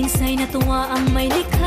Minsa'y natuwa ang may likha.